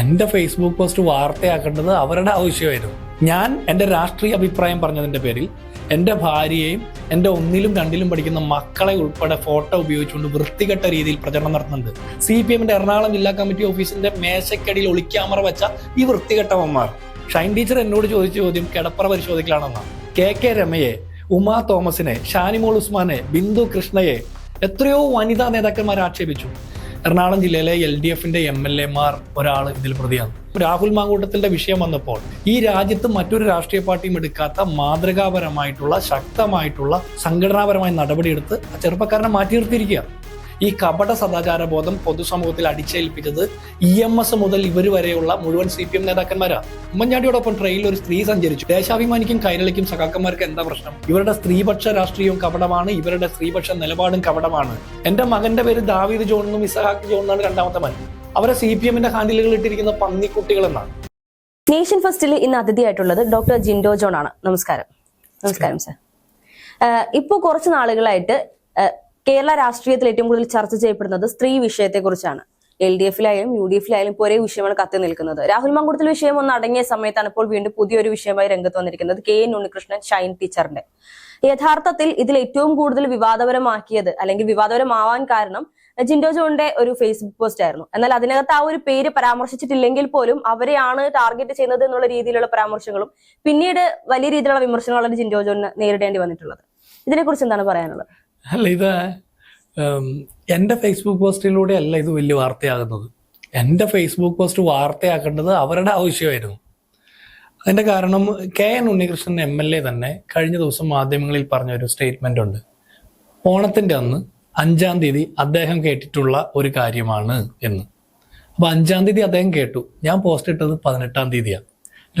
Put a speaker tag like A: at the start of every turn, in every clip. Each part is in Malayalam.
A: എന്റെ ഫേസ്ബുക്ക് പോസ്റ്റ് വാർത്തയാക്കേണ്ടത് അവരുടെ ആവശ്യമായിരുന്നു. ഞാൻ എന്റെ രാഷ്ട്രീയ അഭിപ്രായം പറഞ്ഞതിന്റെ പേരിൽ എന്റെ ഭാര്യയെയും എന്റെ ഒന്നിലും രണ്ടിലും പഠിക്കുന്ന മക്കളെ ഉൾപ്പെടെ ഫോട്ടോ ഉപയോഗിച്ചുകൊണ്ട് വൃത്തികെട്ട രീതിയിൽ പ്രചരണം നടത്തുന്നുണ്ട്. സി പി എമ്മിന്റെ എറണാകുളം ജില്ലാ കമ്മിറ്റി ഓഫീസിന്റെ മേശക്കടിയിൽ ഒളിക്യാമറ വെച്ച ഈ വൃത്തികെട്ടവന്മാർ ഷൈൻ ടീച്ചർ എന്നോട് ചോദിച്ച ചോദ്യം കിടപ്പറ പരിശോധിക്കലാണെന്നാണ് കെ കെ രമയെ ഉമാ തോമസിനെ ഷാനിമോൾ ഉസ്മാനെ ബിന്ദു കൃഷ്ണയെ എത്രയോ വനിതാ നേതാക്കന്മാർ ആക്ഷേപിച്ചു. എറണാകുളം ജില്ലയിലെ എൽ ഡി എഫിന്റെ എം എൽ എമാർ ഒരാൾ ഇതിൽ പ്രതിയാണ്. രാഹുൽ മാങ്കൂട്ടത്തിന്റെ വിഷയം വന്നപ്പോൾ ഈ രാജ്യത്ത് മറ്റൊരു രാഷ്ട്രീയ പാർട്ടിയും എടുക്കാത്ത മാതൃകാപരമായിട്ടുള്ള ശക്തമായിട്ടുള്ള സംഘടനാപരമായ നടപടിയെടുത്ത് ചെറുപ്പക്കാരനെ മാറ്റി നിർത്തിയിരിക്കുക ഈ കപട സദാചാര ബോധം പൊതുസമൂഹത്തിൽ അടിച്ചേൽപ്പിച്ചത് ഇ എം എസ് മുതൽ ഇവർ വരെയുള്ള മുഴുവൻ സി പി എം നേതാക്കന്മാരാണ് ഉമ്മൻചാണ്ടിയോടൊപ്പം ട്രെയിനിൽ ഒരു സ്ത്രീ സഞ്ചരിച്ചു. ദേശാഭിമാനിക്കും കൈരളിക്കും സഖാക്കന്മാർക്ക് എന്താ പ്രശ്നം? ഇവരുടെ സ്ത്രീപക്ഷ രാഷ്ട്രീയവും കപടമാണ് ഇവരുടെ സ്ത്രീപക്ഷ നിലപാടും കപടമാണ്. എന്റെ മകന്റെ പേര് ദാവീദ് ജോൺ എന്നും ഇസഹാക്ക് ജോൺ എന്നാണ് രണ്ടാമത്തെ മകൻ. അവരെ സി പി എമ്മിന്റെ ഹാൻഡിലുകൾ ഇട്ടിരിക്കുന്ന പന്നിക്കുട്ടികൾ എന്നാണ്
B: നേഷൻ ഫസ്റ്റിൽ ഇന്ന് അതിഥിയായിട്ടുള്ളത് ഡോക്ടർ ജിൻഡോ ജോൺ ആണ്. നമസ്കാരം. നമസ്കാരം സർ ഇപ്പോൾ കുറച്ച് നാളുകളായിട്ട് കേരള രാഷ്ട്രീയത്തിൽ ഏറ്റവും കൂടുതൽ ചർച്ച ചെയ്യപ്പെടുന്നത് സ്ത്രീ വിഷയത്തെ കുറിച്ചാണ് എൽ ഡി എഫിലായാലും യു ഡി എഫിലായാലും ഒരേ വിഷയമാണ് കത്തി നിൽക്കുന്നത്. രാഹുൽ മങ്കുടത്തിൽ വിഷയം ഒന്ന് അടങ്ങിയ സമയത്താണ് ഇപ്പോൾ വീണ്ടും പുതിയൊരു വിഷയമായി രംഗത്ത് വന്നിരിക്കുന്നത്. കെ എൻ ഉണ്ണികൃഷ്ണൻ ഷൈൻ ടീച്ചറിന്റെ. യഥാർത്ഥത്തിൽ ഇതിൽ ഏറ്റവും കൂടുതൽ വിവാദപരമാക്കിയത് അല്ലെങ്കിൽ വിവാദപരമാവാൻ കാരണം ജിൻഡോ ജോണിന്റെ ഒരു ഫേസ്ബുക്ക് പോസ്റ്റ് ആയിരുന്നു. എന്നാൽ അതിനകത്ത് ആ ഒരു പേര് പരാമർശിച്ചിട്ടില്ലെങ്കിൽ പോലും അവരെയാണ് ടാർഗറ്റ് ചെയ്യുന്നത് എന്നുള്ള രീതിയിലുള്ള പരാമർശങ്ങളും പിന്നീട് വലിയ രീതിയിലുള്ള വിമർശനങ്ങളാണ് ജിൻഡോ ജോണിന് നേരിടേണ്ടി വന്നിട്ടുള്ളത്. ഇതിനെക്കുറിച്ച് എന്താണ് പറയാനുള്ളത്?
A: അല്ല ഇത് എന്റെ ഫേസ്ബുക്ക് പോസ്റ്റിലൂടെ അല്ല ഇത് വലിയ വാർത്തയാകുന്നത്. എന്റെ ഫേസ്ബുക്ക് പോസ്റ്റ് വാർത്തയാക്കേണ്ടത് അവരുടെ ആവശ്യമായിരുന്നു. അതിന്റെ കാരണം K N Unnikrishnan M L A തന്നെ കഴിഞ്ഞ ദിവസം മാധ്യമങ്ങളിൽ പറഞ്ഞ ഒരു സ്റ്റേറ്റ്മെന്റ് ഉണ്ട്. ഓണത്തിന്റെ അന്ന് അഞ്ചാം തീയതി അദ്ദേഹം കേട്ടിട്ടുള്ള ഒരു കാര്യമാണ് എന്ന്. അപ്പോൾ അഞ്ചാം തീയതി അദ്ദേഹം കേട്ടു. ഞാൻ പോസ്റ്റ് ഇട്ടത് പതിനെട്ടാം തീയതിയാണ്.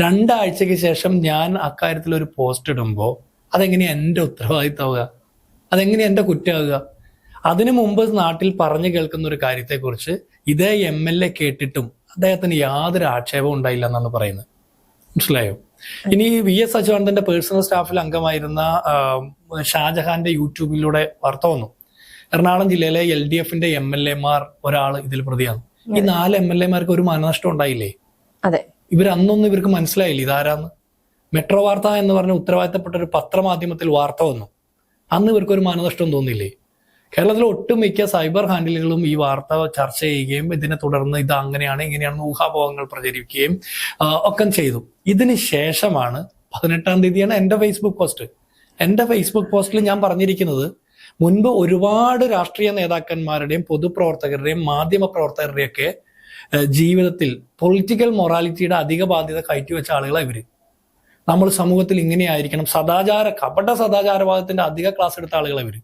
A: രണ്ടാഴ്ചയ്ക്ക് ശേഷം ഞാൻ അക്കാര്യത്തിൽ ഒരു പോസ്റ്റ് ഇടുമ്പോൾ അതെങ്ങനെയാ എന്റെ ഉത്തരവാദിത്തമാവുക? അതെങ്ങനെയാ എന്റെ കുറ്റമാകുക അതിനു മുമ്പ് നാട്ടിൽ പറഞ്ഞു കേൾക്കുന്ന ഒരു കാര്യത്തെക്കുറിച്ച് ഇതേ എം എൽ എ കേട്ടിട്ടും അദ്ദേഹത്തിന് യാതൊരു ആക്ഷേപവും ഉണ്ടായില്ല എന്നാണ് പറയുന്നത്. മനസ്സിലായോ? ഇനി വി എസ് അച്യുതാനന്ദന്റെ പേഴ്സണൽ സ്റ്റാഫിൽ അംഗമായിരുന്ന ഷാജഹാന്റെ യൂട്യൂബിലൂടെ വാർത്ത വന്നു. എറണാകുളം ജില്ലയിലെ എൽ ഡി എഫിന്റെ എം എൽ എമാർ ഒരാൾ ഇതിൽ പ്രതിയാണ്. ഈ നാല് എം എൽ എമാർക്ക് ഒരു മാനനഷ്ടം ഉണ്ടായില്ലേ?
B: അതെ.
A: ഇവർ അന്നൊന്നും ഇവർക്ക് മനസ്സിലായില്ല. ഇതാരാന്ന്. മെട്രോ വാർത്ത എന്ന് പറഞ്ഞ ഉത്തരവാദിത്തപ്പെട്ട ഒരു പത്രമാധ്യമത്തിൽ വാർത്ത വന്നു. അന്ന് ഇവർക്ക് ഒരു മാനനഷ്ടം തോന്നില്ലേ കേരളത്തിലെ ഒട്ടുമിക്ക സൈബർ ഹാൻഡിലുകളും ഈ വാർത്ത ചർച്ച ചെയ്യുകയും ഇതിനെ തുടർന്ന് ഇത് അങ്ങനെയാണ് ഇങ്ങനെയാണ് ഊഹാപോഹങ്ങൾ പ്രചരിപ്പിക്കുകയും ഒക്കെ ചെയ്തു. ഇതിന് ശേഷമാണ് പതിനെട്ടാം തീയതിയാണ് എന്റെ ഫേസ്ബുക്ക് പോസ്റ്റ് എന്റെ ഫേസ്ബുക്ക് പോസ്റ്റിൽ ഞാൻ പറഞ്ഞിരിക്കുന്നത് മുൻപ് ഒരുപാട് രാഷ്ട്രീയ നേതാക്കന്മാരുടെയും പൊതുപ്രവർത്തകരുടെയും മാധ്യമ പ്രവർത്തകരുടെയൊക്കെ ജീവിതത്തിൽ പൊളിറ്റിക്കൽ മൊറാലിറ്റിയുടെ അധിക ബാധ്യത കയറ്റിവെച്ച ആളുകളാണ് ഇവർ. നമ്മൾ സമൂഹത്തിൽ ഇങ്ങനെയായിരിക്കണം സദാചാര കപട സദാചാരവാദത്തിന്റെ അധിക ക്ലാസ് എടുത്ത ആളുകൾ അവർ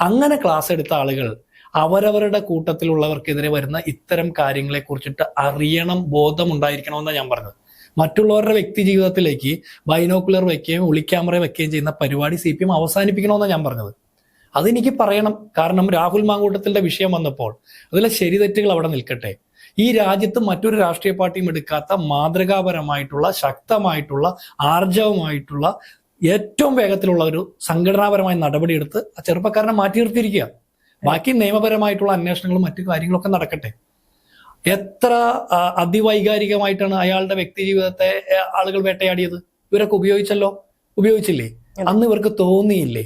A: അങ്ങനെ ക്ലാസ് എടുത്ത ആളുകൾ അവരവരുടെ കൂട്ടത്തിലുള്ളവർക്കെതിരെ വരുന്ന ഇത്തരം കാര്യങ്ങളെ കുറിച്ചിട്ട് അറിയണം ബോധമുണ്ടായിരിക്കണമെന്നാണ് ഞാൻ പറഞ്ഞത്. മറ്റുള്ളവരുടെ വ്യക്തി ജീവിതത്തിലേക്ക് ബൈനോക്കുലർ വെക്കുകയും ഒളിക്യാമറ വെക്കുകയും ചെയ്യുന്ന പരിപാടി സി പി എം അവസാനിപ്പിക്കണമെന്നാണ് ഞാൻ പറഞ്ഞത്. അതെനിക്ക് പറയണം. കാരണം രാഹുൽ മാങ്കൂട്ടത്തിന്റെ വിഷയം വന്നപ്പോൾ അതിലെ ശരിതെറ്റുകൾ അവിടെ നിൽക്കട്ടെ. ഈ രാജ്യത്ത് മറ്റൊരു രാഷ്ട്രീയ പാർട്ടിയും എടുക്കാത്ത മാതൃകാപരമായിട്ടുള്ള ശക്തമായിട്ടുള്ള ആർജവമായിട്ടുള്ള ഏറ്റവും വേഗത്തിലുള്ള ഒരു സംഘടനാപരമായ നടപടിയെടുത്ത് ആ ചെറുപ്പക്കാരനെ മാറ്റി നിർത്തിയിരിക്കുക. ബാക്കി നിയമപരമായിട്ടുള്ള അന്വേഷണങ്ങളും മറ്റു കാര്യങ്ങളൊക്കെ നടക്കട്ടെ. എത്ര അതിവൈകാരികമായിട്ടാണ് അയാളുടെ വ്യക്തി ജീവിതത്തെ ആളുകൾ വേട്ടയാടിയത്? ഇവരൊക്കെ ഉപയോഗിച്ചല്ലോ? ഉപയോഗിച്ചില്ലേ? അന്ന് ഇവർക്ക് തോന്നിയില്ലേ?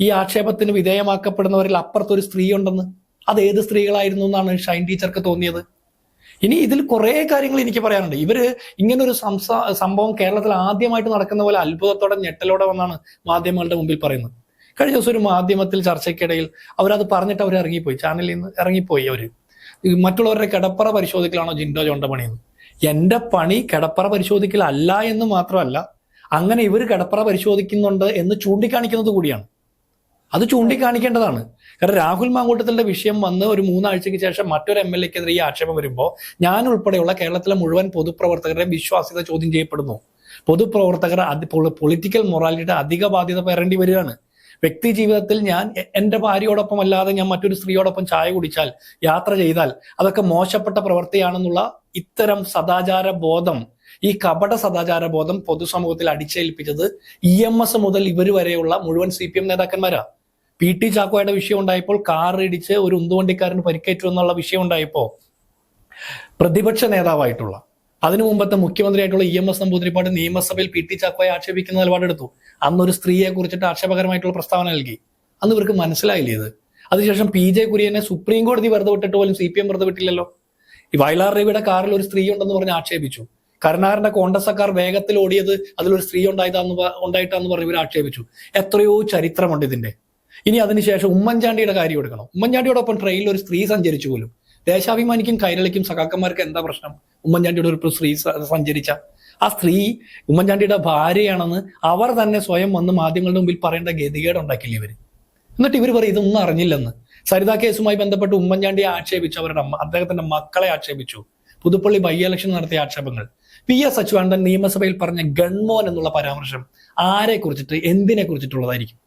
A: ഈ ആക്ഷേപത്തിന് വിധേയമാക്കപ്പെടുന്നവരിൽ അപ്പുറത്തൊരു സ്ത്രീ ഉണ്ടെന്ന്? അത് ഏത് സ്ത്രീകളായിരുന്നു എന്നാണ് ഷൈൻ ടീച്ചർക്ക് തോന്നിയത്? ഇനി ഇതിൽ കുറെ കാര്യങ്ങൾ എനിക്ക് പറയാനുണ്ട്. ഇവർ ഇങ്ങനൊരു സംസാ സംഭവം കേരളത്തിൽ ആദ്യമായിട്ട് നടക്കുന്ന പോലെ അത്ഭുതത്തോടെ ഞെട്ടലോടെ വന്നാണ് മാധ്യമങ്ങളുടെ മുമ്പിൽ പറയുന്നത്. കഴിഞ്ഞ ദിവസം ഒരു മാധ്യമത്തിൽ ചർച്ചയ്ക്കിടയിൽ അവരത് പറഞ്ഞിട്ട് അവർ ഇറങ്ങിപ്പോയി. ചാനലിൽ നിന്ന് ഇറങ്ങിപ്പോയി അവർ. മറ്റുള്ളവരുടെ കിടപ്പറ പരിശോധിക്കലാണോ ജിൻഡോ ജോണ്ട പണിയെന്ന് എന്റെ പണി കിടപ്പറ പരിശോധിക്കലല്ല എന്ന് മാത്രമല്ല അങ്ങനെ ഇവർ കിടപ്പറ പരിശോധിക്കുന്നുണ്ട് എന്ന് ചൂണ്ടിക്കാണിക്കുന്നത് കൂടിയാണ്. അത് ചൂണ്ടിക്കാണിക്കേണ്ടതാണ്. കാരണം രാഹുൽ മാങ്കൂട്ടത്തിന്റെ വിഷയം വന്ന് ഒരു മൂന്നാഴ്ചയ്ക്ക് ശേഷം മറ്റൊരു എം എൽ എക്കെതിരെ ഈ ആക്ഷേപം വരുമ്പോൾ ഞാൻ ഉൾപ്പെടെയുള്ള കേരളത്തിലെ മുഴുവൻ പൊതുപ്രവർത്തകരുടെയും വിശ്വാസ്യത ചോദ്യം ചെയ്യപ്പെടുന്നു. പൊതുപ്രവർത്തകർ പൊളിറ്റിക്കൽ മൊറാലിറ്റിയുടെ അധിക ബാധ്യത പേരേണ്ടി വരികയാണ്. വ്യക്തി ജീവിതത്തിൽ ഞാൻ എന്റെ ഭാര്യയോടൊപ്പം അല്ലാതെ ഞാൻ മറ്റൊരു സ്ത്രീയോടൊപ്പം ചായ കുടിച്ചാൽ യാത്ര ചെയ്താൽ അതൊക്കെ മോശപ്പെട്ട പ്രവൃത്തിയാണെന്നുള്ള ഇത്തരം സദാചാര ബോധം ഈ കപട സദാചാര ബോധം പൊതുസമൂഹത്തിൽ അടിച്ചേൽപ്പിച്ചത് ഇ എം എസ് മുതൽ ഇവർ വരെയുള്ള മുഴുവൻ സി പി എം നേതാക്കന്മാരാ. പി ടി ചാക്കോയുടെ വിഷയം ഉണ്ടായപ്പോൾ കാർ ഇടിച്ച് ഒരു ഉന്തുവണ്ടിക്കാരന് പരിക്കേറ്റു എന്നുള്ള വിഷയം ഉണ്ടായപ്പോ പ്രതിപക്ഷ നേതാവായിട്ടുള്ള അതിനു മുമ്പത്തെ മുഖ്യമന്ത്രിയായിട്ടുള്ള ഇ എം എസ് നമ്പൂതിരിപ്പാട് നിയമസഭയിൽ പി ടി ചാക്കോയെ ആക്ഷേപിക്കുന്ന നിലപാടെടുത്തു. അന്ന് ഒരു സ്ത്രീയെ കുറിച്ചിട്ട് ആക്ഷേപകരമായിട്ടുള്ള പ്രസ്താവന നൽകി. അന്ന് ഇവർക്ക് മനസ്സിലായില്ലേ ഇത്? അതിനുശേഷം പി ജെ കുര്യനെ സുപ്രീം കോടതി വെറുതെ വിട്ടിട്ട് പോലും സി പി എം വെറുതെ വിട്ടില്ലല്ലോ? ഈ വയലാർ രവിയുടെ കാറിൽ ഒരു സ്ത്രീ ഉണ്ടെന്ന് പറഞ്ഞ് ആക്ഷേപിച്ചു. കരുണാകരന്റെ കോൺഗ്രസ് കാർ വേഗത്തിൽ ഓടിയത് അതിലൊരു സ്ത്രീ ഉണ്ടായതാന്ന് ഉണ്ടായിട്ടാന്ന് പറഞ്ഞ് ഇവർ ആക്ഷേപിച്ചു. എത്രയോ ചരിത്രമുണ്ട് ഇതിന്റെ. ഇനി അതിനുശേഷം ഉമ്മൻചാണ്ടിയുടെ കാര്യം എടുക്കണം. ഉമ്മൻചാണ്ടിയോടൊപ്പം ട്രെയിനിൽ ഒരു സ്ത്രീ സഞ്ചരിച്ചു പോലും. ദേശാഭിമാനിക്കും കൈരളിക്കും സഖാക്കന്മാർക്ക് എന്താ പ്രശ്നം? ഉമ്മൻചാണ്ടിയുടെ ഒരു സ്ത്രീ സഞ്ചരിച്ച ആ സ്ത്രീ ഉമ്മൻചാണ്ടിയുടെ ഭാര്യയാണെന്ന് അവർ തന്നെ സ്വയം വന്ന് മാധ്യമങ്ങളുടെ മുമ്പിൽ പറയേണ്ട ഗതികേട് ഉണ്ടാക്കില്ല ഇവർ? എന്നിട്ട് ഇവർ പറയും ഇതൊന്നും അറിഞ്ഞില്ലെന്ന്. സരിതാ കേസുമായി ബന്ധപ്പെട്ട് ഉമ്മൻചാണ്ടിയെ ആക്ഷേപിച്ചു അവരുടെ അമ്മ അദ്ദേഹത്തിന്റെ മക്കളെ ആക്ഷേപിച്ചു. പുതുപ്പള്ളി ബൈ ഇലക്ഷൻ നടത്തിയ ആക്ഷേപങ്ങൾ. പി എസ് അച്യുതാനന്ദൻ നിയമസഭയിൽ പറഞ്ഞ ഗൺമോൻ എന്നുള്ള പരാമർശം ആരെ കുറിച്ചിട്ട് എന്തിനെ കുറിച്ചിട്ടുള്ളതായിരിക്കും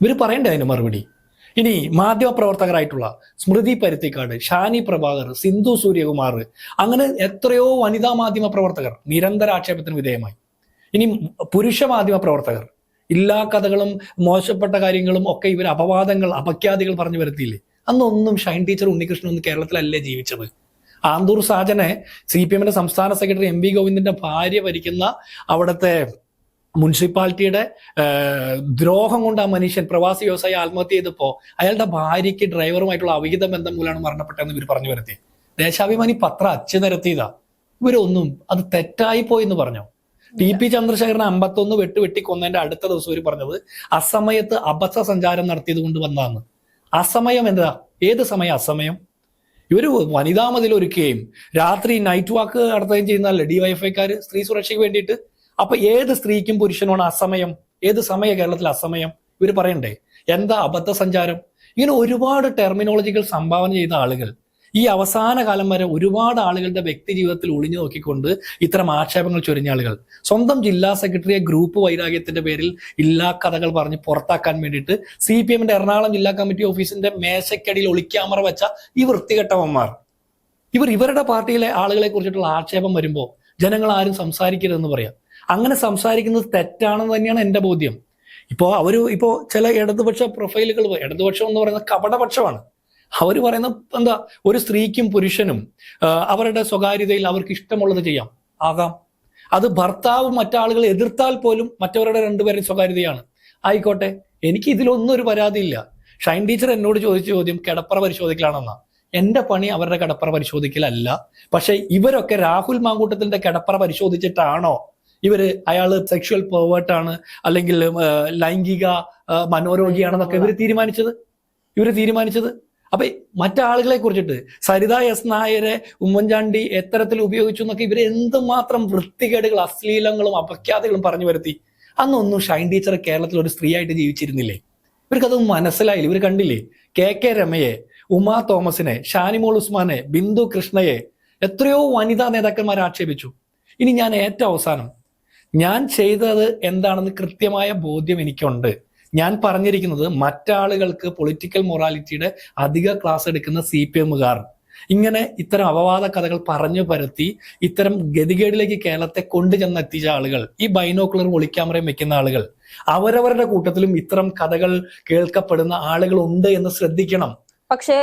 A: ഇവർ പറയണ്ടേ അതിന് മറുപടി? ഇനി മാധ്യമപ്രവർത്തകരായിട്ടുള്ള സ്മൃതി പരുത്തിക്കാട് ഷാനി പ്രഭാകർ സിന്ധു സൂര്യകുമാർ അങ്ങനെ എത്രയോ വനിതാ മാധ്യമ പ്രവർത്തകർ നിരന്തര ആക്ഷേപത്തിന് വിധേയമായി. ഇനി പുരുഷ മാധ്യമ പ്രവർത്തകർ എല്ലാ കഥകളും മോശപ്പെട്ട കാര്യങ്ങളും ഒക്കെ ഇവർ അപവാദങ്ങൾ അപഖ്യാതികൾ പറഞ്ഞു വരുത്തിയില്ലേ? അന്നൊന്നും ഷൈൻ ടീച്ചർ ഉണ്ണികൃഷ്ണൻ ഒന്നും കേരളത്തിലല്ലേ ജീവിച്ചത്? ആന്തൂർ സാജനെ സി പി എമ്മിന്റെ സംസ്ഥാന സെക്രട്ടറി എം വി ഗോവിന്ദന്റെ ഭാര്യ ഭരിക്കുന്ന അവിടുത്തെ മുനിസിപ്പാലിറ്റിയുടെ ദ്രോഹം കൊണ്ട് ആ മനുഷ്യൻ പ്രവാസി വ്യവസായി ആത്മഹത്യ ചെയ്തപ്പോ അയാളുടെ ഭാര്യയ്ക്ക് ഡ്രൈവറുമായിട്ടുള്ള അവിഹിത ബന്ധം മൂലമാണ് മരണപ്പെട്ടതെന്ന് ഇവർ പറഞ്ഞു വരുത്തി. ദേശാഭിമാനി പത്രം അച്ചു നിരത്തിയതാ. ഇവരൊന്നും അത് തെറ്റായി പോയി എന്ന് പറഞ്ഞു? ടി പി ചന്ദ്രശേഖരൻ അമ്പത്തൊന്ന് വെട്ട് വെട്ടി കൊന്നതിന്റെ അടുത്ത ദിവസം ഇവർ പറഞ്ഞത് അസമയത്ത് അബദ്ധ സഞ്ചാരം നടത്തിയത് കൊണ്ട് വന്നതാന്ന്. അസമയം എന്താ? ഏത് സമയം? അസമയം. ഇവർ വനിതാ മതിൽ ഒരുക്കുകയും രാത്രി നൈറ്റ് വാക്ക് നടത്തുകയും ചെയ്യുന്നതല്ലേ? ഡിവൈഎഫ്ഐക്കാര് സ്ത്രീ സുരക്ഷയ്ക്ക് വേണ്ടിയിട്ട് അപ്പൊ ഏത് സ്ത്രീക്കും പുരുഷനുമാണ് അസമയം? ഏത് സമയ കേരളത്തിൽ അസമയം? ഇവർ പറയണ്ടേ? എന്താ അബദ്ധ സഞ്ചാരം ഇങ്ങനെ ഒരുപാട് ടെർമിനോളജികൾ സംഭാവന ചെയ്ത ആളുകൾ. ഈ അവസാന കാലം വരെ ഒരുപാട് ആളുകളുടെ വ്യക്തി ജീവിതത്തിൽ ഒളിഞ്ഞു നോക്കിക്കൊണ്ട് ഇത്തരം ആക്ഷേപങ്ങൾ ചൊരിഞ്ഞ ആളുകൾ. സ്വന്തം ജില്ലാ സെക്രട്ടറിയെ ഗ്രൂപ്പ് വൈരാഗ്യത്തിന്റെ പേരിൽ ഇല്ലാ കഥകൾ പറഞ്ഞ് പുറത്താക്കാൻ വേണ്ടിയിട്ട് സി പി എമ്മിന്റെ എറണാകുളം ജില്ലാ കമ്മിറ്റി ഓഫീസിന്റെ മേശക്കടിയിൽ ഒളിക്യാമറ വെച്ച ഈ വൃത്തികെട്ടവന്മാർ. ഇവർ ഇവരുടെ പാർട്ടിയിലെ ആളുകളെ കുറിച്ചിട്ടുള്ള ആക്ഷേപം വരുമ്പോൾ ജനങ്ങൾ ആരും സംസാരിക്കരുതെന്ന് പറയാം. അങ്ങനെ സംസാരിക്കുന്നത് തെറ്റാണെന്ന് തന്നെയാണ് എന്റെ ബോധ്യം. ഇപ്പോ അവർ ഇപ്പോ ചില ഇടതുപക്ഷ പ്രൊഫൈലുകൾ ഇടതുപക്ഷം എന്ന് പറയുന്നത് കപടപക്ഷമാണ്. അവർ പറയുന്ന എന്താ ഒരു സ്ത്രീക്കും പുരുഷനും അവരുടെ സ്വകാര്യതയിൽ അവർക്ക് ഇഷ്ടമുള്ളത് ചെയ്യാം. ആകാം. അത് ഭർത്താവ് മറ്റാളുകൾ എതിർത്താൽ പോലും മറ്റവരുടെ രണ്ടുപേരും സ്വകാര്യതയാണ്. ആയിക്കോട്ടെ എനിക്ക് ഇതിലൊന്നും ഒരു പരാതിയില്ല ഷൈൻ ടീച്ചർ എന്നോട് ചോദിച്ച ചോദ്യം കിടപ്പറ പരിശോധിക്കലാണെന്നാ. എന്റെ പണി അവരുടെ കിടപ്പറ പരിശോധിക്കലല്ല. പക്ഷെ ഇവരൊക്കെ രാഹുൽ മാങ്കൂട്ടത്തിന്റെ കിടപ്പറ പരിശോധിച്ചിട്ടാണോ ഇവർ അയാൾ സെക്ഷുവൽ പെർവേർട്ടാണ് അല്ലെങ്കിൽ ലൈംഗിക മനോരോഗിയാണെന്നൊക്കെ ഇവർ തീരുമാനിച്ചത്? ഇവർ തീരുമാനിച്ചത്? അപ്പൊ മറ്റാളുകളെ കുറിച്ചിട്ട് സരിത എസ് നായരെ ഉമ്മൻചാണ്ടി എത്തരത്തിൽ ഉപയോഗിച്ചു എന്നൊക്കെ ഇവർ എന്തുമാത്രം വൃത്തികേടുകൾ അശ്ലീലങ്ങളും അപഖ്യാതകളും പറഞ്ഞു വരുത്തി? അന്നൊന്നും ഷൈൻ ടീച്ചർ കേരളത്തിൽ ഒരു സ്ത്രീ ആയിട്ട് ജീവിച്ചിരുന്നില്ലേ? ഇവർക്കത് മനസ്സിലായില്ല? ഇവർ കണ്ടില്ലേ? കെ കെ രമയെ ഉമാ തോമസിനെ ഷാനിമോൾ ഉസ്മാനെ ബിന്ദു കൃഷ്ണയെ എത്രയോ വനിതാ നേതാക്കന്മാരെ ആക്ഷേപിച്ചു. ഇനി ഞാൻ ഏറ്റവും അവസാനം ഞാൻ ചെയ്തത് എന്താണെന്ന് കൃത്യമായ ബോധ്യം എനിക്കുണ്ട്. ഞാൻ പറഞ്ഞിരിക്കുന്നത് മറ്റാളുകൾക്ക് പൊളിറ്റിക്കൽ മൊറാലിറ്റിയുടെ അധിക ക്ലാസ് എടുക്കുന്ന സി പി എമ്മുകാർ ഇങ്ങനെ ഇത്തരം അപവാദ കഥകൾ പറഞ്ഞു പരത്തി ഇത്തരം ഗതികേടിലേക്ക് കേരളത്തെ കൊണ്ടുചെന്ന് എത്തിച്ച ആളുകൾ ഈ ബൈനോക്കുലർ ഒളിക്യാമറയും വെക്കുന്ന ആളുകൾ അവരവരുടെ കൂട്ടത്തിലും ഇത്തരം കഥകൾ കേൾക്കപ്പെടുന്ന ആളുകൾ ഉണ്ട് എന്ന് ശ്രദ്ധിക്കണം.
B: പക്ഷേ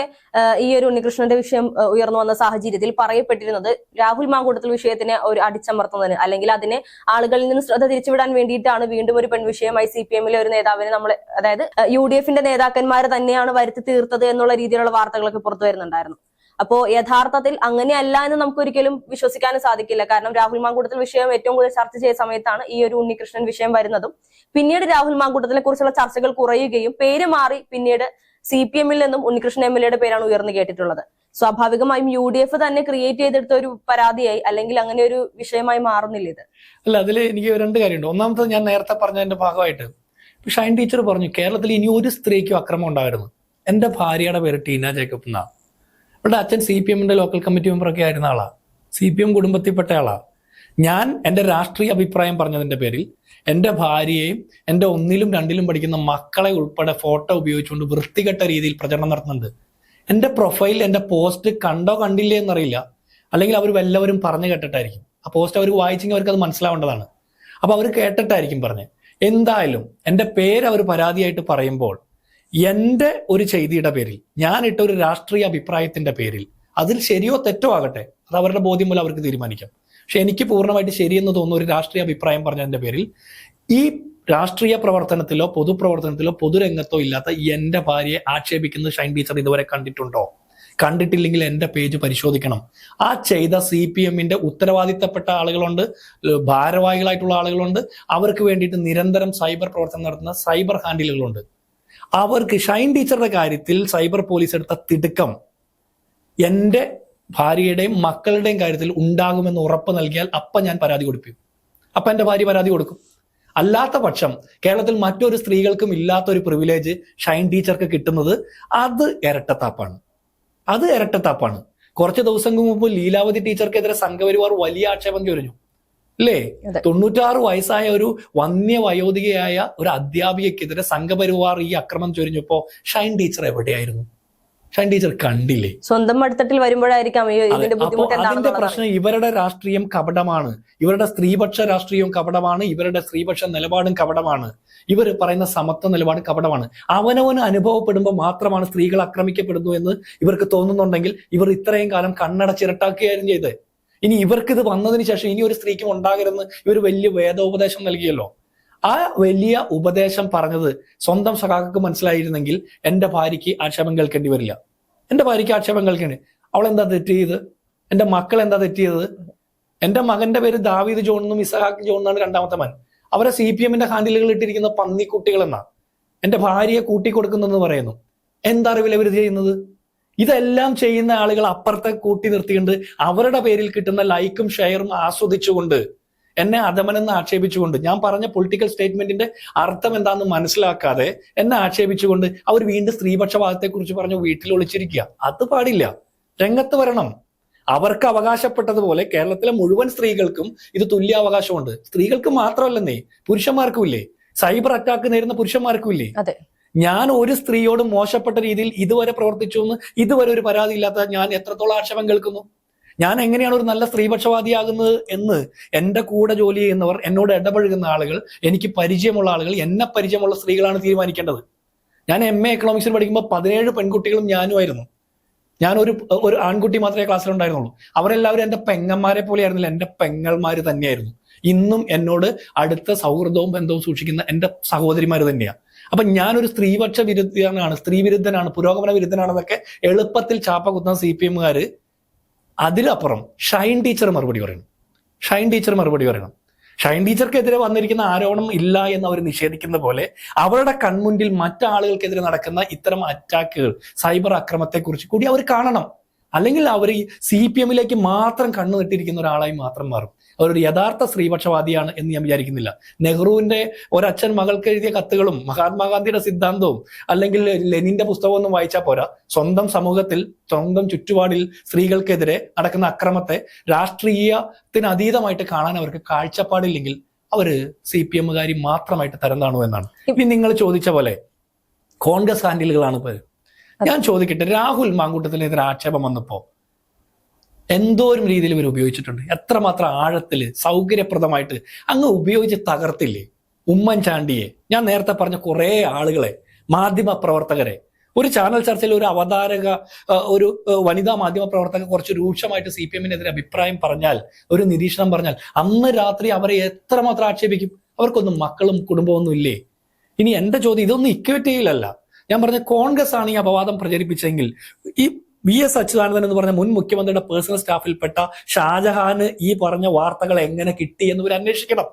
B: ഈ ഒരു ഉണ്ണികൃഷ്ണന്റെ വിഷയം ഉയർന്നു വന്ന സാഹചര്യത്തിൽ പറയപ്പെട്ടിരുന്നത് രാഹുൽ മാങ്കൂട്ടത്തിൽ വിഷയത്തിന് ഒരു അടിച്ചമർത്തുന്നതിന് അല്ലെങ്കിൽ അതിനെ ആളുകളിൽ നിന്ന് ശ്രദ്ധ തിരിച്ചുവിടാൻ വേണ്ടിയിട്ടാണ് വീണ്ടും ഒരു പെൺവിഷയമായി സി പി എമ്മിലെ ഒരു നേതാവിനെ നമ്മൾ അതായത് യു ഡി എഫിന്റെ നേതാക്കന്മാർ തന്നെയാണ് വരുത്തി തീർത്തത് എന്നുള്ള രീതിയിലുള്ള വാർത്തകളൊക്കെ പുറത്തു വരുന്നുണ്ടായിരുന്നു. അപ്പോ യഥാർത്ഥത്തിൽ അങ്ങനെയല്ല എന്ന് നമുക്ക് ഒരിക്കലും വിശ്വസിക്കാനും സാധിക്കില്ല. കാരണം രാഹുൽ മാങ്കൂട്ടത്തിൽ വിഷയം ഏറ്റവും കൂടുതൽ ചർച്ച ചെയ്ത സമയത്താണ് ഈ ഒരു ഉണ്ണികൃഷ്ണൻ വിഷയം വരുന്നതും. പിന്നീട് രാഹുൽ മാങ്കൂട്ടത്തിനെ കുറിച്ചുള്ള ചർച്ചകൾ കുറയുകയും പേര് മാറി പിന്നീട് സി പി എമ്മിൽ നിന്നും ഉണ്ണികൃഷ്ണൻ എം എൽ എയുടെ പേരാണ് ഉയർന്നു കേട്ടിട്ടുള്ളത്. സ്വാഭാവികമായും യു ഡി എഫ് തന്നെ ക്രിയേറ്റ് ചെയ്തെടുത്ത ഒരു പരാതിയായി അല്ലെങ്കിൽ അങ്ങനെ ഒരു വിഷയമായി മാറുന്നില്ല ഇത്.
A: അല്ല അതിൽ എനിക്ക് രണ്ട് കാര്യമുണ്ട്. ഒന്നാമത്തത് ഞാൻ നേരത്തെ പറഞ്ഞതിന്റെ ഭാഗമായിട്ട് ഷൈൻ ടീച്ചർ പറഞ്ഞു കേരളത്തിൽ ഇനി ഒരു സ്ത്രീക്കും അക്രമം ഉണ്ടായിരുന്നു എന്റെ ഭാര്യയുടെ പേര് ടീന ജേക്കബ് എന്നാ. അവളുടെ അച്ഛൻ സി പി എമ്മിന്റെ ലോക്കൽ കമ്മിറ്റി മെമ്പറൊക്കെ ആയിരുന്ന ആളാ. സി പി എം കുടുംബത്തിൽപ്പെട്ട ആളാ. ഞാൻ എന്റെ രാഷ്ട്രീയ അഭിപ്രായം പറഞ്ഞതിന്റെ പേരിൽ എന്റെ ഭാര്യയെയും എന്റെ ഒന്നിലും രണ്ടിലും പഠിക്കുന്ന മക്കളെ ഉൾപ്പെടെ ഫോട്ടോ ഉപയോഗിച്ചുകൊണ്ട് വൃത്തികെട്ട രീതിയിൽ പ്രചരണം നടത്തുന്നുണ്ട്. എന്റെ പ്രൊഫൈൽ എന്റെ പോസ്റ്റ് കണ്ടോ കണ്ടില്ലേ എന്നറിയില്ല. അല്ലെങ്കിൽ അവർ വല്ലവരും പറഞ്ഞു കേട്ടിട്ടായിരിക്കും. ആ പോസ്റ്റ് അവർ വായിച്ചെങ്കിൽ അവർക്ക് അത് മനസ്സിലാവേണ്ടതാണ്. അപ്പോൾ അവർ കേട്ടിട്ടായിരിക്കും പറഞ്ഞത് എന്തായാലും എന്റെ പേര് അവർ പരാതിയായിട്ട് പറയുമ്പോൾ എന്റെ ഒരു ചെയ്തിയുടെ പേരിൽ ഞാൻ ഇട്ട ഒരു രാഷ്ട്രീയ അഭിപ്രായത്തിന്റെ പേരിൽ അതിൽ ശരിയോ തെറ്റോ ആകട്ടെ അത് അവരുടെ ബോധ്യം മൂലം അവർക്ക് തീരുമാനിക്കാം. പക്ഷെ എനിക്ക് പൂർണമായിട്ട് ശരിയെന്ന് തോന്നുന്ന ഒരു രാഷ്ട്രീയ അഭിപ്രായം പറഞ്ഞതിന്റെ പേരിൽ ഈ രാഷ്ട്രീയ പ്രവർത്തനത്തിലോ പൊതുപ്രവർത്തനത്തിലോ പൊതുരംഗത്തോ ഇല്ലാത്ത എന്റെ ഭാര്യയെ ആക്ഷേപിക്കുന്ന ഷൈൻ ടീച്ചർ ഇതുവരെ കണ്ടിട്ടുണ്ടോ? കണ്ടിട്ടില്ലെങ്കിൽ എന്റെ പേജ് പരിശോധിക്കണം. ആ ചെയ്ത സി പി എമ്മിന്റെ ഉത്തരവാദിത്തപ്പെട്ട ആളുകളുണ്ട് ഭാരവാഹികളായിട്ടുള്ള ആളുകളുണ്ട് അവർക്ക് വേണ്ടിയിട്ട് നിരന്തരം സൈബർ പ്രവർത്തനം നടത്തുന്ന സൈബർ ഹാൻഡിലുകളുണ്ട്. അവർക്ക് ഷൈൻ ടീച്ചറുടെ കാര്യത്തിൽ സൈബർ പോലീസ് എടുത്ത തിടുക്കം എന്റെ ഭാര്യയുടെയും മക്കളുടെയും കാര്യത്തിൽ ഉണ്ടാകുമെന്ന് ഉറപ്പ് നൽകിയാൽ അപ്പ ഞാൻ പരാതി കൊടുക്കും അപ്പ എന്റെ ഭാര്യ പരാതി കൊടുക്കും. അല്ലാത്ത പക്ഷം കേരളത്തിൽ മറ്റൊരു സ്ത്രീകൾക്കും ഇല്ലാത്ത ഒരു പ്രിവിലേജ് ഷൈൻ ടീച്ചർക്ക് കിട്ടുന്നത് അത് ഇരട്ടത്താപ്പാണ്. അത് ഇരട്ടത്താപ്പാണ്. കുറച്ച് ദിവസങ്ങൾക്ക് മുമ്പ് ലീലാവതി ടീച്ചർക്കെതിരെ സംഘപരിവാർ വലിയ ആക്ഷേപം ചൊരിഞ്ഞു. അല്ലേ. തൊണ്ണൂറ്റാറ് വയസ്സായ ഒരു വന്യ വയോധികയായ ഒരു അധ്യാപികക്കെതിരെ സംഘപരിവാർ ഈ അക്രമം ചൊരിഞ്ഞപ്പോ ഷൈൻ ടീച്ചർ എവിടെയായിരുന്നു? ഷൈൻ ടീച്ചർ കണ്ടില്ലേ?
B: സ്വന്തം മടുത്തട്ടിൽ വരുമ്പോഴായിരിക്കാം
A: അതിന്റെ പ്രശ്നം ഇവരുടെ രാഷ്ട്രീയം കപടമാണ്. ഇവരുടെ സ്ത്രീപക്ഷ രാഷ്ട്രീയവും കപടമാണ്. ഇവരുടെ സ്ത്രീപക്ഷ നിലപാടും കപടമാണ്. ഇവർ പറയുന്ന സമത്വ നിലപാട് കപടമാണ്. അവനവന് അനുഭവപ്പെടുമ്പോൾ മാത്രമാണ് സ്ത്രീകൾ ആക്രമിക്കപ്പെടുന്നു എന്ന് ഇവർക്ക് തോന്നുന്നുണ്ടെങ്കിൽ ഇവർ ഇത്രയും കാലം കണ്ണടച്ചിരട്ടാക്കുകയായിരുന്നു ചെയ്ത് ഇനി ഇവർക്ക് ഇത് വന്നതിന് ശേഷം ഇനി ഒരു സ്ത്രീക്കും ഉണ്ടാകരുതെന്ന് ഇവർ വലിയ വേദോപദേശം നൽകിയല്ലോ. ആ വലിയ ഉപദേശം പറഞ്ഞത് സ്വന്തം സഖാക്കൾക്ക് മനസ്സിലായിരുന്നെങ്കിൽ എന്റെ ഭാര്യയ്ക്ക് ആക്ഷേപം കേൾക്കേണ്ടി വരില്ല. എന്റെ ഭാര്യയ്ക്ക് ആക്ഷേപം കേൾക്കേണ്ടി അവൾ എന്താ തെറ്റ് ചെയ്ത്? എന്റെ മക്കൾ എന്താ തെറ്റ് ചെയ്തത്? എന്റെ മകന്റെ പേര് ദാവീദ് ജോൺ എന്നും ഇസഹാക്ക് ജോൺ എന്നാണ് രണ്ടാമത്തെ മൻ അവരെ സി പി എമ്മിന്റെ ഹാൻഡിലുകൾ ഇട്ടിരിക്കുന്ന പന്നിക്കുട്ടികൾ എന്നാ എന്റെ ഭാര്യയെ കൂട്ടിക്കൊടുക്കുന്നെന്ന് പറയുന്നു. എന്താ അറിവിൽ അവർ ചെയ്യുന്നത്? ഇതെല്ലാം ചെയ്യുന്ന ആളുകൾ അപ്പുറത്തെ കൂട്ടി നിർത്തിക്കൊണ്ട് അവരുടെ പേരിൽ കിട്ടുന്ന ലൈക്കും ഷെയറും ആസ്വദിച്ചുകൊണ്ട് എന്നെ അധമനെന്ന് ആക്ഷേപിച്ചുകൊണ്ട് ഞാൻ പറഞ്ഞ പൊളിറ്റിക്കൽ സ്റ്റേറ്റ്മെന്റിന്റെ അർത്ഥം എന്താണെന്ന് മനസ്സിലാക്കാതെ എന്നെ ആക്ഷേപിച്ചുകൊണ്ട് അവർ വീണ്ടും സ്ത്രീപക്ഷവാദത്തെക്കുറിച്ച് പറഞ്ഞു വീട്ടിൽ ഒളിച്ചിരിക്കുക. അത് പാടില്ല. രംഗത്ത് വരണം. അവർക്ക് അവകാശപ്പെട്ടതുപോലെ കേരളത്തിലെ മുഴുവൻ സ്ത്രീകൾക്കും ഇത് തുല്യ അവകാശമുണ്ട്. സ്ത്രീകൾക്ക് മാത്രമല്ലെന്നേ പുരുഷന്മാർക്കും ഇല്ലേ? സൈബർ അറ്റാക്ക് നേരുന്ന പുരുഷന്മാർക്കും ഇല്ലേ? ഞാൻ ഒരു സ്ത്രീയോട് മോശപ്പെട്ട രീതിയിൽ ഇതുവരെ പ്രവർത്തിച്ചു എന്ന് ഇതുവരെ ഒരു പരാതി ഇല്ലാത്ത ഞാൻ എത്രത്തോളം ആക്ഷേപം കേൾക്കുന്നു? ഞാൻ എങ്ങനെയാണ് ഒരു നല്ല സ്ത്രീപക്ഷവാദിയാകുന്നത് എന്ന് എന്റെ കൂടെ ജോലി ചെയ്യുന്നവർ എന്നോട് ഇടപഴകുന്ന ആളുകൾ എനിക്ക് പരിചയമുള്ള ആളുകൾ എന്നെ പരിചയമുള്ള സ്ത്രീകളാണ് തീരുമാനിക്കേണ്ടത്. ഞാൻ എം എ എക്കണോമിക്സിൽ പഠിക്കുമ്പോൾ പതിനേഴ് പെൺകുട്ടികളും ഞാനുമായിരുന്നു ഞാൻ ഒരു ആൺകുട്ടി മാത്രമേ ക്ലാസ്സിൽ ഉണ്ടായിരുന്നുള്ളൂ. അവരെല്ലാവരും എന്റെ പെങ്ങന്മാരെ പോലെ ആയിരുന്നില്ല എന്റെ പെങ്ങന്മാര് തന്നെയായിരുന്നു. ഇന്നും എന്നോട് അടുത്ത സൗഹൃദവും ബന്ധവും സൂക്ഷിക്കുന്ന എന്റെ സഹോദരിമാർ തന്നെയാണ് അപ്പൊ ഞാനൊരു സ്ത്രീപക്ഷ വിരുദ്ധനാണ് സ്ത്രീ വിരുദ്ധനാണ് പുരോഗമന വിരുദ്ധനാണെന്നൊക്കെ എളുപ്പത്തിൽ ചാപ്പ കുത്തുന്ന സി പി എമ്മുകാര് അതിലപ്പുറം ഷൈൻ ടീച്ചർ മറുപടി പറയണം. ഷൈൻ ടീച്ചർ മറുപടി പറയണം. ഷൈൻ ടീച്ചർക്കെതിരെ വന്നിരിക്കുന്ന ആരോപണം ഇല്ല എന്ന് അവർ നിഷേധിക്കുന്ന പോലെ അവരുടെ കൺമുൻപിൽ മറ്റാളുകൾക്കെതിരെ നടക്കുന്ന ഇത്തരം അറ്റാക്കുകൾ സൈബർ അക്രമത്തെക്കുറിച്ച് കൂടി അവർ കാണണം. അല്ലെങ്കിൽ അവർ ഈ സി പി എമ്മിലേക്ക് മാത്രം കണ്ണു നട്ടിരിക്കുന്ന ഒരാളായി മാത്രം മാറും. അവരൊരു യഥാർത്ഥ സ്ത്രീപക്ഷവാദിയാണ് എന്ന് ഞാൻ വിചാരിക്കുന്നില്ല. നെഹ്റുവിന്റെ ഒരച്ഛൻ മകൾക്ക് എഴുതിയ കത്തുകളും മഹാത്മാഗാന്ധിയുടെ സിദ്ധാന്തവും അല്ലെങ്കിൽ ലെനിന്റെ പുസ്തകമൊന്നും വായിച്ചാൽ പോരാ. സ്വന്തം സമൂഹത്തിൽ സ്വന്തം ചുറ്റുപാടിൽ സ്ത്രീകൾക്കെതിരെ നടക്കുന്ന അക്രമത്തെ രാഷ്ട്രീയത്തിനതീതമായിട്ട് കാണാൻ അവർക്ക് കാഴ്ചപ്പാടില്ലെങ്കിൽ അവർ സി പി എമ്മുകാരി മാത്രമായിട്ട് തരം താണു എന്നാണ്. ഇനി നിങ്ങൾ ചോദിച്ച പോലെ കോൺഗ്രസ് ഹാൻഡിലുകളാണ് ഇപ്പൊ ഞാൻ ചോദിക്കട്ടെ രാഹുൽ മാങ്കൂട്ടത്തിനെതിരെ ആക്ഷേപം വന്നപ്പോ എന്തോരം രീതിയിൽ ഇവർ ഉപയോഗിച്ചിട്ടുണ്ട്? എത്രമാത്രം ആഴത്തിൽ സൗകര്യപ്രദമായിട്ട് അങ്ങ് ഉപയോഗിച്ച് തകർത്തില്ലേ? ഉമ്മൻചാണ്ടിയെ ഞാൻ നേരത്തെ പറഞ്ഞ കുറെ ആളുകളെ മാധ്യമ പ്രവർത്തകരെ ഒരു ചാനൽ ചർച്ചയിൽ ഒരു അവതാരക ഒരു വനിതാ മാധ്യമ പ്രവർത്തക കുറച്ച് രൂക്ഷമായിട്ട് സി പി എമ്മിനെതിരെ അഭിപ്രായം പറഞ്ഞാൽ ഒരു നിരീക്ഷണം പറഞ്ഞാൽ അന്ന് രാത്രി അവരെ എത്രമാത്രം ആക്ഷേപിക്കും? അവർക്കൊന്നും മക്കളും കുടുംബമൊന്നും ഇല്ലേ ഇനി എന്റെ ചോദ്യം ഇതൊന്നും ഇക്വേറ്റ് ചെയ്യലല്ല ഞാൻ പറഞ്ഞ കോൺഗ്രസ് ആണ് ഈ അപവാദം പ്രചരിപ്പിച്ചെങ്കിൽ ഈ വി എസ് അച്യുതാനന്ദൻ എന്ന് പറഞ്ഞ മുൻ മുഖ്യമന്ത്രിയുടെ പേഴ്സണൽ സ്റ്റാഫിൽപ്പെട്ട ഷാജഹാന് ഈ പറഞ്ഞ വാർത്തകൾ എങ്ങനെ കിട്ടി എന്ന് ഇവർ അന്വേഷിക്കണം.